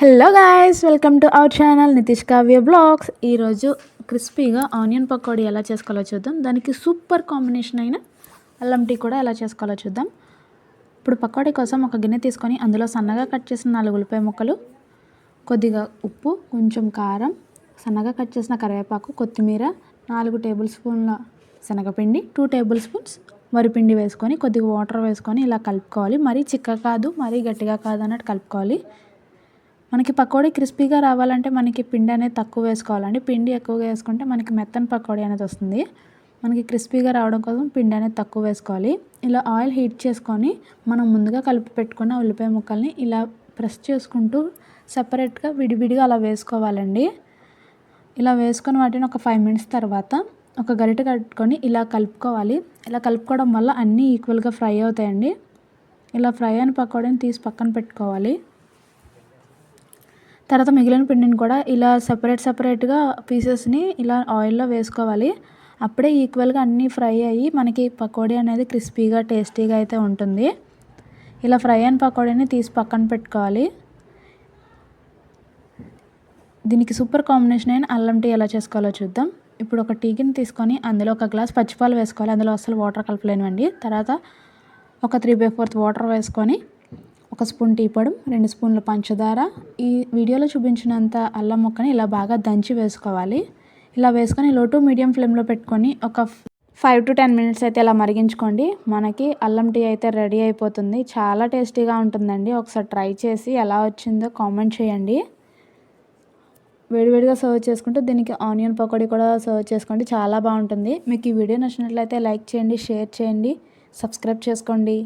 Hello guys welcome to our channel Nitish Kavya blogs ఈరోజు క్రిస్పీగా onion pakodi ఎలా చేసుకోవాలో చూద్దాం. దానికి సూపర్ కాంబినేషన్ అయిన అల్లం టీ కూడా ఎలా చేసుకోవాలో చూద్దాం. ఇప్పుడు పకోడీ కోసం ఒక గిన్నె తీసుకొని అందులో సన్నగా కట్ చేసిన నాలుగు ఉల్లిపాయ ముక్కలు కొద్దిగా ఉప్పు కొంచెం కారం సన్నగా కట్ చేసిన కరివేపాకు కొత్తిమీర నాలుగు టేబుల్ స్పూన్ల శనగపిండి టూ టేబుల్ స్పూన్స్ వరిపిండి వేసుకొని కొద్దిగా వాటర్ వేసుకొని ఇలా కలుపుకోవాలి. మరీ చిక్క కాదు మరీ గట్టిగా కాదు అన్నట్టు కలుపుకోవాలి. మనకి పకోడీ క్రిస్పీగా రావాలంటే మనకి పిండి అనేది తక్కువ వేసుకోవాలండి. పిండి ఎక్కువగా వేసుకుంటే మనకి మెత్తని పకోడీ అనేది వస్తుంది. మనకి క్రిస్పీగా రావడం కోసం పిండి అనేది తక్కువ వేసుకోవాలి. ఇలా ఆయిల్ హీట్ చేసుకొని మనం ముందుగా కలిపి పెట్టుకున్న ఉల్లిపాయ ముక్కల్ని ఇలా ప్రెస్ చేసుకుంటూ సపరేట్గా విడివిడిగా అలా వేసుకోవాలండి. ఇలా వేసుకొని వాటిని ఒక ఫైవ్ మినిట్స్ తర్వాత ఒక గరిటె కట్టుకొని ఇలా కలుపుకోవాలి. ఇలా కలుపుకోవడం వల్ల అన్నీ ఈక్వల్గా ఫ్రై అవుతాయండి. ఇలా ఫ్రై అయిన పకోడీని తీసి పక్కన పెట్టుకోవాలి. తర్వాత మిగిలిన పిండిని కూడా ఇలా సపరేట్ సపరేట్గా పీసెస్ని ఇలా ఆయిల్లో వేసుకోవాలి. అప్పుడే ఈక్వల్గా అన్నీ ఫ్రై అయ్యి మనకి పకోడీ అనేది క్రిస్పీగా టేస్టీగా అయితే ఉంటుంది. ఇలా ఫ్రై అయిన పకోడీని తీసి పక్కన పెట్టుకోవాలి. దీనికి సూపర్ కాంబినేషన్ అయిన అల్లం టీ ఎలా చేసుకోవాలో చూద్దాం. ఇప్పుడు ఒక టీకిని తీసుకొని అందులో ఒక గ్లాస్ పచ్చిపాలు వేసుకోవాలి. అందులో అసలు వాటర్ కలపలేనివ్వండి. తర్వాత ఒక త్రీ బై ఫోర్త్ వాటర్ వేసుకొని ఒక స్పూన్ టీ పొడి రెండు స్పూన్ల పంచదార. ఈ వీడియోలో చూపించినంత అల్లం ముక్కని ఇలా బాగా దంచి వేసుకోవాలి. ఇలా వేసుకొని లో టు మీడియం ఫ్లేమ్లో పెట్టుకొని ఒక ఫైవ్ టు టెన్ మినిట్స్ అయితే ఇలా మరిగించుకోండి. మనకి అల్లం టీ అయితే రెడీ అయిపోతుంది. చాలా టేస్టీగా ఉంటుందండి. ఒకసారి ట్రై చేసి ఎలా వచ్చిందో కామెంట్ చేయండి. వేడివేడిగా సర్వ్ చేసుకుంటే దీనికి ఆనియన్ పకోడీ కూడా సర్వ్ చేసుకోండి. చాలా బాగుంటుంది. మీకు ఈ వీడియో నచ్చినట్లయితే లైక్ చేయండి షేర్ చేయండి సబ్స్క్రైబ్ చేసుకోండి.